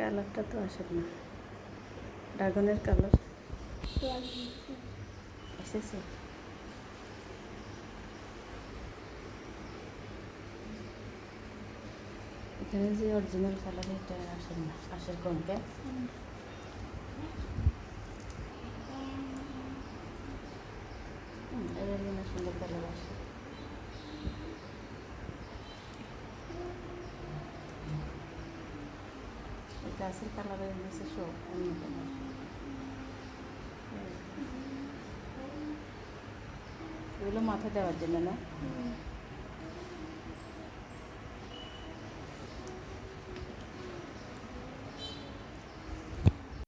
কালারটা তো আসে না। ড্রাগনের কালার। এসেছে। এখানে যে অরিজিনাল কালার এটা আসে না। আসে কমকে সুন্দর কালার আসে। এই গাছের কালারের নিচে সব অন্য কালার এগুলো মাথায় দেওয়ার জন্য না।